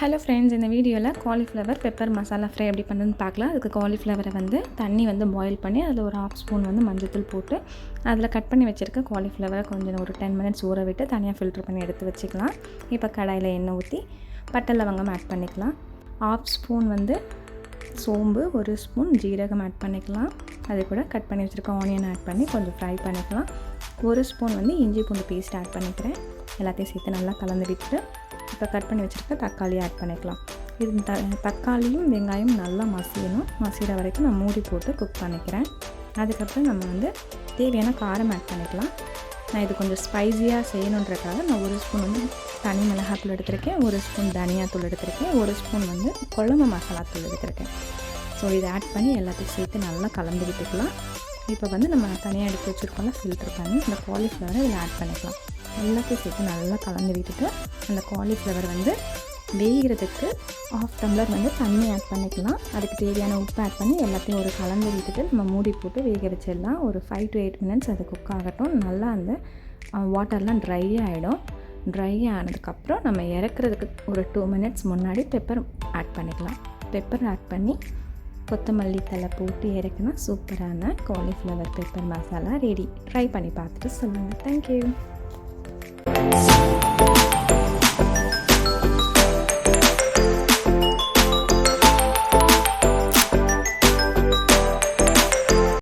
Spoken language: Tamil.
ஹலோ ஃப்ரெண்ட்ஸ் இந்த வீடியோவில் காலிஃப்ளவர் பெப்பர் மசாலா ஃப்ரை எப்படி பண்ணுறதுன்னு பார்க்கலாம். அதுக்கு காலிஃப்ளவரை வந்து தண்ணி வந்து பாயில் பண்ணி அதில் ஒரு ஹாஃப் ஸ்பூன் வந்து மஞ்சத்தூள் போட்டு அதில் கட் பண்ணி வச்சுருக்க காலிஃப்ளவரை கொஞ்சம் ஒரு டென் மினிட்ஸ் ஊற விட்டு தனியாக ஃபில்ட்ரு பண்ணி எடுத்து வச்சுக்கலாம். இப்போ கடாயில் எண்ணெய் ஊற்றி பட்டை லவங்கம் ஆட் பண்ணிக்கலாம். ஹாஃப் ஸ்பூன் வந்து சோம்பு ஒரு ஸ்பூன் ஜீரகம் ஆட் பண்ணிக்கலாம். அது கூட கட் பண்ணி வச்சுருக்க ஆனியன் ஆட் பண்ணி கொஞ்சம் ஃப்ரை பண்ணிக்கலாம். ஒரு ஸ்பூன் வந்து இஞ்சி பூண்டு பேஸ்ட் ஆட் பண்ணிக்கிறேன். எல்லாத்தையும் சேர்த்து நல்லா கலந்து விட்டுட்டு இப்போ கட் பண்ணி வச்சுருக்க தக்காளி ஆட் பண்ணிக்கலாம். இது த தக்காளியும் வெங்காயம் நல்லா மசியணும். மசிகிற வரைக்கும் நான் மூடி போட்டு குக் பண்ணிக்கிறேன். அதுக்கப்புறம் நம்ம வந்து தேவையான காரம் ஆட் பண்ணிக்கலாம். நான் இது கொஞ்சம் ஸ்பைஸியாக செய்யணுன்றக்காக நான் ஒரு ஸ்பூன் வந்து தனி மிளகாத்தூள் எடுத்திருக்கேன். ஒரு ஸ்பூன் தனியாத்தூள் எடுத்திருக்கேன். ஒரு ஸ்பூன் வந்து குழம்பு மசாலாத்தூள் எடுத்திருக்கேன். ஸோ இதை ஆட் பண்ணி எல்லாத்தையும் சேர்த்து நல்லா கலந்து விட்டுக்கலாம். இப்போ வந்து நம்ம தனியாக எடுத்து வச்சுருக்கோம்ல ஃபில்டர் பண்ணி இந்த காலிஃப்ளவரை இதில் ஆட் பண்ணிக்கலாம். எல்லாத்தையும் சேர்த்து நல்லா கலந்து விட்டுட்டு அந்த காலிஃப்ளவர் வந்து வேகிறதுக்கு ஆஃப் டம்ளர் வந்து தண்ணி ஆட் பண்ணிக்கலாம். அதுக்கு தேவையான உப்பு ஆட் பண்ணி எல்லாத்தையும் ஒரு கலந்து விட்டுட்டு நம்ம மூடி போட்டு வேக வச்சிடலாம். ஒரு ஃபைவ் டு எயிட் மினிட்ஸ் அது குக் ஆகட்டும். நல்லா அந்த வாட்டர்லாம் ட்ரை ஆகிடும் ட்ரை ஆனதுக்கப்புறம் நம்ம இறக்குறதுக்கு ஒரு டூ மினிட்ஸ் முன்னாடி பெப்பர் ஆட் பண்ணிக்கலாம். பெப்பர் ஆட் பண்ணி கொத்தமல்லி தலை போட்டு இறக்குனா சூப்பரான cauliflower pepper masala ready try பண்ணி பார்த்துட்டு சொல்லுங்கள் தேங்க்யூ Thank you.